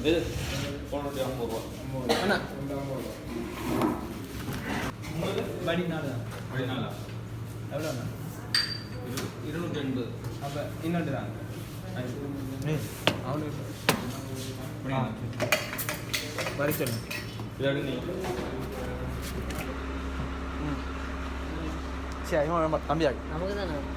இது தொண்ணூற்றி ஐம்பது ரூபா. நாலு தான். பதினாலா? எவ்வளோண்ணா இரு- இருநூற்றி எண்பது அப்போ இன்னொன்று தான். அவனுக்கு வரி சொல்லு சரி இவன் ரொம்ப தம்பியாக்கு. நமக்கு தானே இருக்க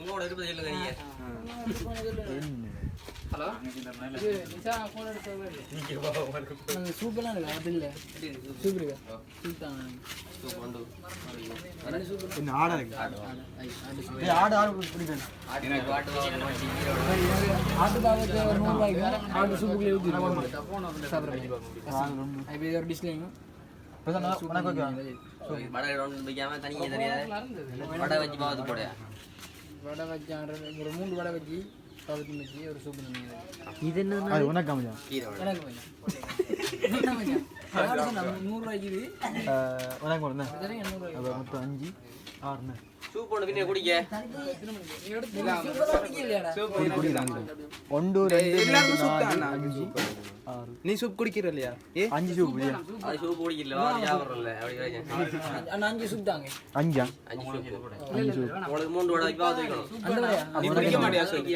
உங்களோட இருப்பது சொல்லுங்க நீங்க ஹலோ இருக்கா இல்லை இருக்கா சூப் தான் வடை வச்சு பாவது போட வடை வச்சு ஒரு மூணு வடை வச்சு பாவத்தி வச்சு ஒரு சூப்பு இது என்ன அது உனக்கு வடை. எனக்கு கொஞ்சம்? நூறுரூவாய்க்கு இது? உனக்கு எண்ணூறுரூவாய்க்கு அப்போ மொத்தம் அஞ்சு ஆறுண்ணே சூப் ஒன்று பின்ன குடிக்க. ஒன்று ரெண்டு? அஞ்சு. ஆறு. நீ சூப் குடிக்கிற இல்லையா? ஏ? அஞ்சு சூப் அது சூப் குடிக்கல ஞாபகம் இல்லை அப்படி அஞ்சு சூப் தாங்க. அஞ்சா? அஞ்சு சூப் அஞ்சு சூப். உங்களுக்கு மூணு வடை பாவது வைக்கணும். நீ குடிக்க மாட்டியா சூப்?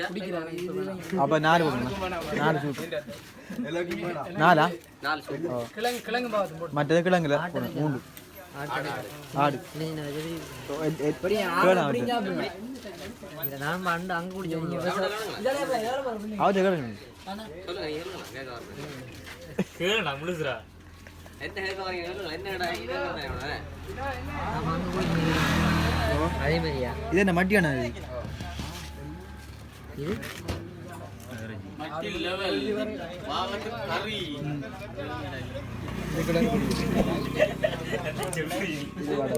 அப்போ நாலு நாலு சூப் நாலா நாலு? சூப். கிழங்கு கிழங்கு போட்டு மற்றது கிழங்குல. மூணு ஆடு. நான் அங்கே குடிச்சோம். கேட்க வரேன். என்ன கேட்க வரீங்க? சொல்லுங்க என்ன? இடம் இது தானே அதே மாதிரியா? இது என்ன மட்டியானா இது? இது? இது கிழங்கு இது வடை.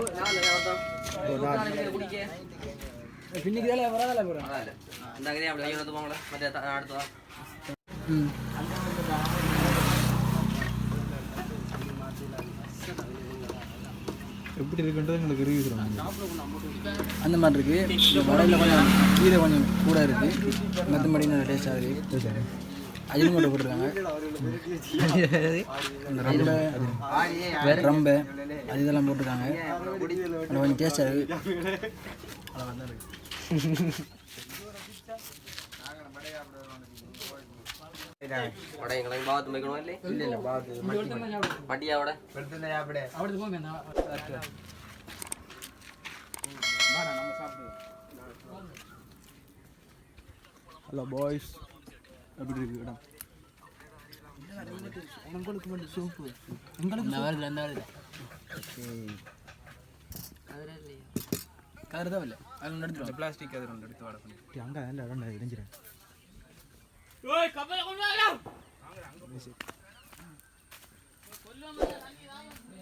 இது நாலு. குடிக்க. பின்னிக்கு வேலை வராதல போகிறேன் பரவாயில்ல. இந்த கதையை அப்படி கையை எடுத்து போங்களேன் மற்ற த- அடுத்து வா. ம் எப்படி எப்படி இருக்குன்றது எங்களுக்கு ரிவ்யூ சொல்லுவாங்க அந்த மாதிரி இருக்கு. இந்த வடையில் கொஞ்சம் கீரை கொஞ்சம் கூட இருக்கு. மற்றபடி நல்லா டேஸ்டாக இருக்கு. அஜினமோட்டோ போட்டிருக்காங்க. இந்த அது இதெல்லாம் போட்டிருக்காங்க. கொஞ்சம் டேஸ்டாக இருக்கு. ஹலோ பாய்ஸ் எப்படி இருக்கு இடம் இந்த வருது அந்த வருது கலர் தான் இல்லை அது எடுத்துருவோம் பிளாஸ்டிக் அது ரெண்டு எடுத்து வாடகை அங்கே இடம் ¡Vamos! ¡Vamos! ¡Vamos! ¡Vamos! ¡Vamos! ¡Vamos!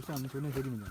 விஷயம் அந்த சொன்ன தெரியுங்க